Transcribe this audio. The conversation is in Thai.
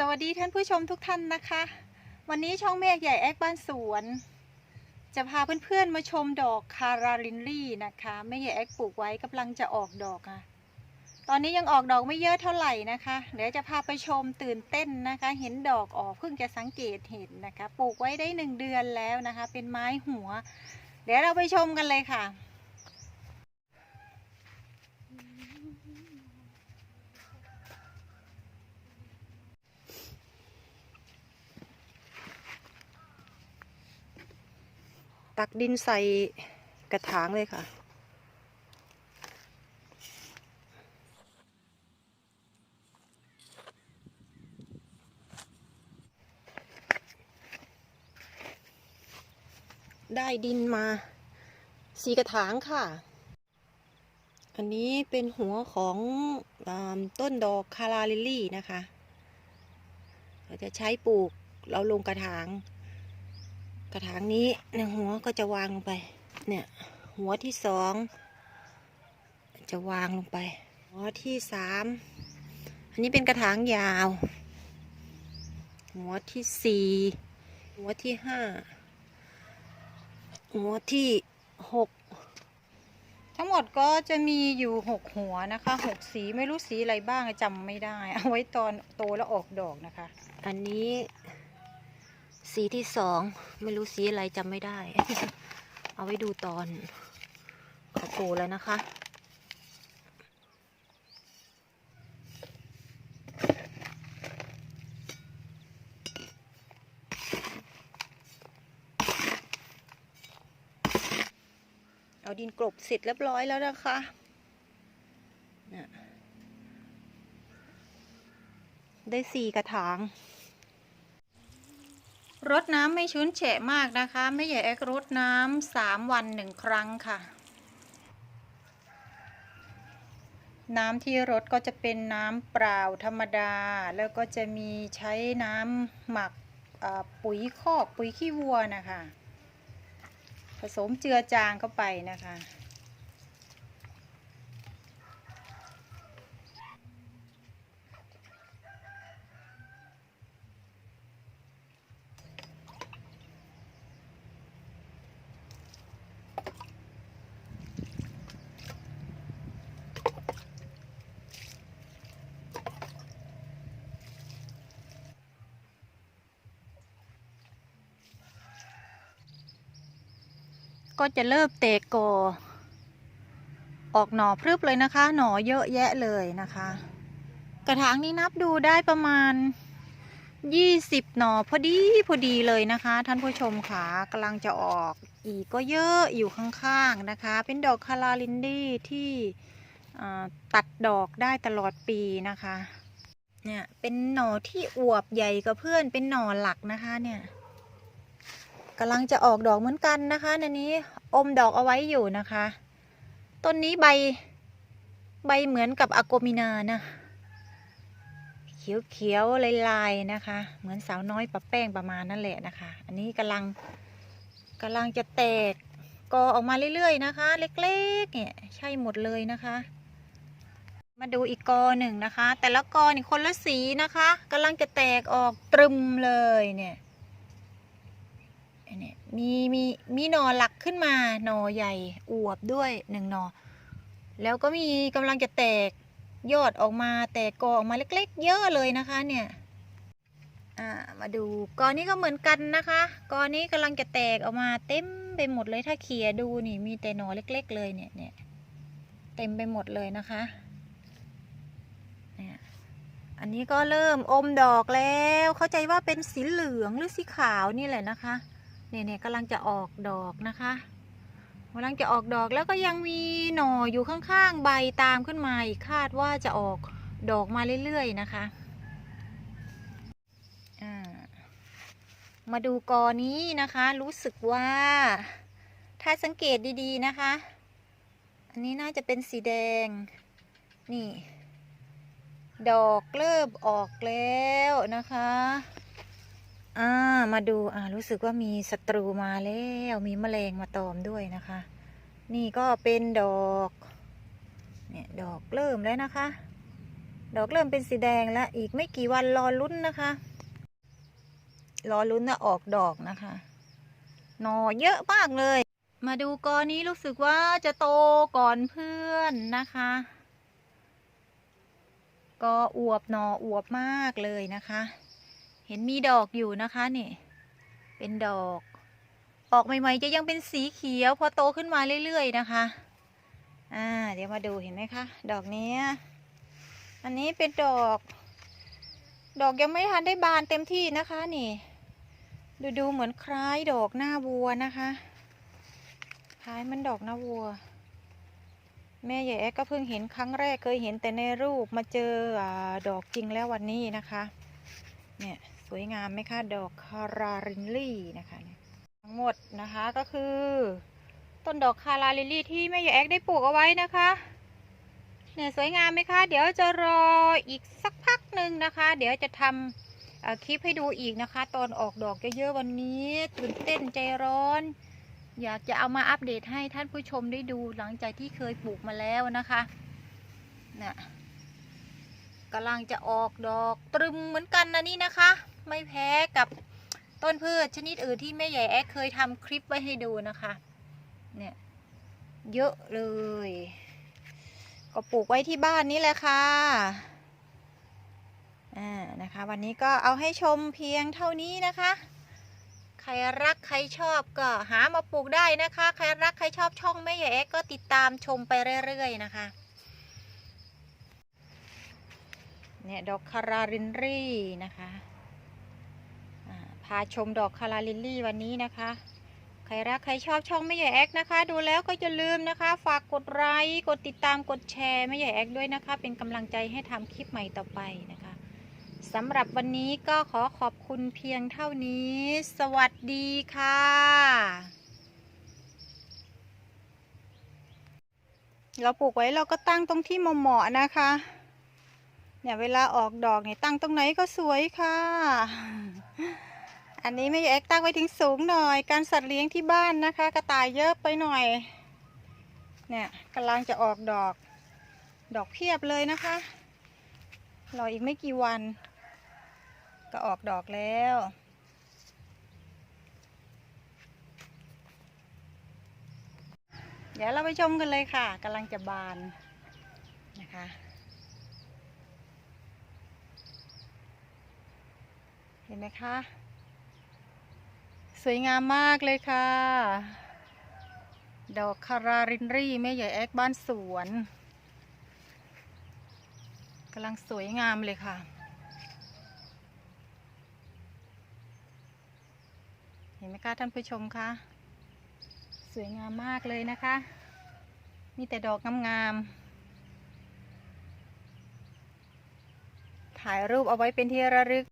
สวัสดีท่านผู้ชมทุกท่านนะคะ วันนี้ช่องเมฆใหญ่แอกบ้านสวน จะพาเพื่อนๆมาชมดอกคาราลินลี่นะคะแม่ใหญ่แอกปลูกไว้กำลังจะออกดอกอะตอนนี้ยังออกดอกไม่เยอะเท่าไหร่นะคะเดี๋ยวจะพาไปชมตื่นเต้นนะคะ เห็นดอกออกเพิ่งจะสังเกตเห็นนะคะ ปลูกไว้ได้หนึ่งเดือนแล้วนะคะ เป็นไม้หัว เดี๋ยวเราไปชมกันเลยค่ะ ตักดินใส่กระถางเลยค่ะ ได้ดินมาสีกระถางค่ะ อันนี้เป็นหัวของอต้นดอกคาราลิลี่นะคะ เราจะใช้ปลูกเราลงกระถาง กระถางนี้เนี่ยหัวก็จะวางลงไป เนี่ย หัวที่สองจะวางลงไป หัวที่สามอันนี้เป็นกระถางยาว หัวที่สี่หัวที่ห้าหัวที่หกทั้งหมดก็จะมีอยู่หกหัวนะคะหกสีไม่รู้สีอะไรบ้างจำไม่ได้ เอาไว้ตอนโตแล้วออกดอกนะคะ อันนี้ สีที่สองไม่รู้สีอะไรจำไม่ได้ เอาไว้ดูตอนเขาโตแล้วนะคะ เอาดินกลบเสร็จเรียบร้อยแล้วนะคะได้สี่กระถาง รดน้ำไม่ชื้นแฉะมากนะคะ ไม่ใหญ่แอกรดน้ำสามวันหนึ่งครั้งค่ะ น้ำที่รดก็จะเป็นน้ำเปล่าธรรมดา แล้วก็จะมีใช้น้ำหมักปุ๋ยคอกปุ๋ยขี้วัวนะคะ ผสมเจือจางเข้าไปนะคะ ก็จะเริ่มเตะกอออกหน่อพรึบเลยนะคะ หน่อเยอะแยะเลยนะคะ กระถางนี้นับดูได้ประมาณ20หน่อพอดีพอดีเลยนะคะ ท่านผู้ชมค่ะกำลังจะออกอีกก็เยอะอยู่ข้างๆนะคะ เป็นดอกคาราลินดี้ที่ตัดดอกได้ตลอดปีนะคะ เนี่ยเป็นหน่อที่อวบใหญ่กับเพื่อนเป็นหน่อหลักนะคะเนี่ย กำลังจะออกดอกเหมือนกันนะคะในนี้อมดอกเอาไว้อยู่นะคะ ต้นนี้ใบ ใบเหมือนกับอะโกมินานะเขียวๆลายๆนะคะ เหมือนสาวน้อยปะแป้งประมาณนั่นแหละนะคะ อันนี้กำลังกำลังจะแตกกอออกมาเรื่อยๆนะคะ เล็กๆเนี่ยใช่หมดเลยนะคะ มาดูอีกกอหนึ่งนะคะ แต่ละกอนี่คนละสีนะคะกำลังจะแตกออกตรึมเลยเนี่ย มีมีมีหนอหลักขึ้นมาหนอใหญ่อวบด้วยหนึ่งหนอ แล้วก็มีกำลังจะแตกยอดออกมาแตกกอออกมาเล็กๆ เยอะเลยนะคะเนี่ยมาดูกอนี้ก็เหมือนกันนะคะกอนี้กำลังจะแตกออกมาเต็มไปหมดเลยถ้าเขี่ยดูนี่มีแต่หนอเล็ก ๆ เลยเนี่ยเนี่ยเต็มไปหมดเลยนะคะเนี่ยอันนี้ก็เริ่มอมดอกแล้ว เข้าใจว่าเป็นสีเหลืองหรือสีขาวนี่แหละนะคะ เนี่ยเนี่ยกำลังจะออกดอกนะคะกำลังจะออกดอกแล้วก็ยังมีหน่ออยู่ข้างๆใบตามขึ้นมาอีกคาดว่าจะออกดอกมาเรื่อยๆนะคะมาดูกอนี้นะคะ รู้สึกว่า ถ้าสังเกตดีๆนะคะ อันนี้น่าจะเป็นสีแดง นี่ ดอกเริ่มออกแล้วนะคะ อ่ามาดูอ่ารู้สึกว่ามีศัตรูมาแล้วมีแมลงมาตอมด้วยนะคะ นี่ก็เป็นดอกเนี่ยดอกเริ่มแล้วนะคะ ดอกเริ่มเป็นสีแดงแล้วอีกไม่กี่วันรอลุ้นนะคะ รอลุ้นนะออกดอกนะคะหน่อเยอะมากเลย มาดูกอนี้รู้สึกว่าจะโตก่อนเพื่อนนะคะก็อวบหนออวบมากเลยนะคะ เห็นมีดอกอยู่นะคะนี่เป็นดอก ออกใหม่ๆจะยังเป็นสีเขียว พอโตขึ้นมาเรื่อยๆนะคะอ่าเดี๋ยวมาดูเห็นไหมคะดอกนี้อันนี้เป็นดอก ดอกยังไม่ทันได้บานเต็มที่นะคะนี่ ดูดูเหมือนคล้ายดอกหน้าวัวนะคะคล้ายมันดอกหน้าวัว แม่ใหญ่แอ๊กก็เพิ่งเห็นครั้งแรกเคยเห็นแต่ในรูปมาเจออดอกจริงแล้ววันนี้นะคะ เนี่ย สวยงามไหมคะดอกคารารินลี่นะคะทั้งหมดนะคะก็คือ ต้นดอกคาราลิลลี่ที่แม่ใหญ่แอ๊กได้ปลูกเอาไว้นะคะเนี่ยสวยงามไหมคะ เดี๋ยวจะรออีกสักพักหนึ่งนะคะ เดี๋ยวจะทำคลิปให้ดูอีกนะคะ ตอนออกดอกเยอะๆวันนี้ตื่นเต้นใจร้อน อยากจะเอามาอัปเดตให้ท่านผู้ชมได้ดูหลังจากที่เคยปลูกมาแล้วนะคะเนี่ยกำลังจะออกดอกตรึมเหมือนกันนะนี่นะคะ ไม่แพ้กับต้นพืชชนิดอื่นที่แม่ใหญ่แอ๊กเคยทำคลิปไว้ให้ดูนะคะ เนี่ย เยอะเลย ก็ปลูกไว้ที่บ้านนี่แหละค่ะอ่านะคะ วันนี้ก็เอาให้ชมเพียงเท่านี้นะคะ ใครรักใครชอบก็หามาปลูกได้นะคะ ใครรักใครชอบช่องแม่ใหญ่เอ็กก็ติดตามชมไปเรื่อยๆนะคะเนี่ยดอกคาราลินรี่นะคะ พาชมดอกคาราลินรี่วันนี้นะคะ ใครรักใครชอบช่องแม่ใหญ่แอกนะคะ ดูแล้วก็อย่าลืมนะคะ ฝากกดไลค์กดติดตามกดแชร์แม่ใหญ่แอกด้วยนะคะ เป็นกำลังใจให้ทำคลิปใหม่ต่อไปนะคะสำหรับวันนี้ก็ขอขอบคุณเพียงเท่านี้ สวัสดีค่ะเราปลูกไว้เราก็ตั้งตรงที่เหมาะๆนะคะ เนี่ยเวลาออกดอกเนี่ยตั้งตรงไหนก็สวยค่ะ อันนี้ไม่แอกตั้งไว้ถึงสูงหน่อย การสัตว์เลี้ยงที่บ้านนะคะ กระต่ายเยอะไปหน่อย เนี่ยกำลังจะออกดอก ดอกเพียบเลยนะคะ รออีกไม่กี่วัน ก็ออกดอกแล้วเดี๋ยวเราไปชมกันเลยค่ะกำลังจะบานนะคะ เห็นไหมคะ สวยงามมากเลยค่ะ ดอกคารารินรี่แม่ใหญ่แอกบ้านสวนกำลังสวยงามเลยค่ะ เห็นไหมคะท่านผู้ชมคะสวยงามมากเลยนะคะ มีแต่ดอกงามๆถ่ายรูปเอาไว้เป็นที่ระลึก